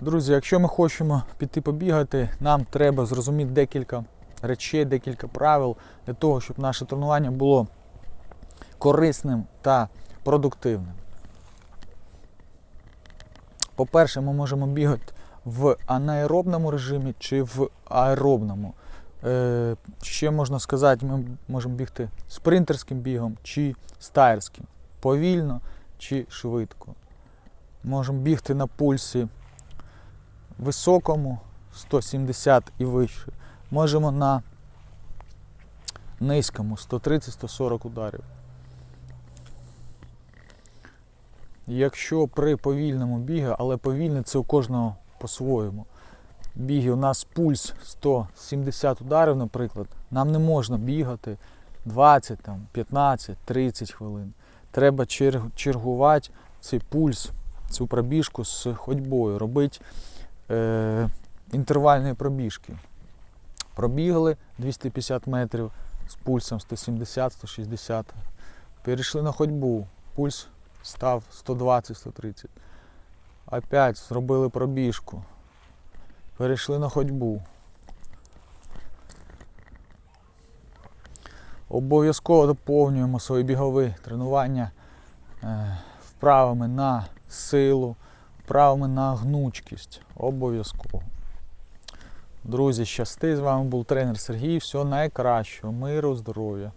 Друзі, якщо ми хочемо піти побігати, нам треба зрозуміти декілька речей, декілька правил для того, щоб наше тренування було корисним та продуктивним. По-перше, ми можемо бігати в анаеробному режимі чи в аеробному. Е, ще можна сказати, ми можемо бігти спринтерським бігом чи стаєрським, повільно чи швидко. Можемо бігти на пульсі високому 170 і вище. Можемо на низькому 130-140 ударів. Якщо при повільному бігі, але повільний це у кожного по-своєму. Біги у нас пульс 170 ударів, наприклад, нам не можна бігати 20, там, 15, 30 хвилин. Треба чергувати цей пульс, цю пробіжку з ходьбою, робити е, інтервальні пробіжки. Пробігли 250 метрів з пульсом 170-160. Перейшли на ходьбу, пульс став 120-130. Опять зробили пробіжку. Перейшли на ходьбу. Обов'язково доповнюємо свої бігові тренування е, вправами на силу, вправами на гнучкість. Обов'язково. Друзі, щасти! З вами був тренер Сергій. Всього найкращого, миру, здоров'я.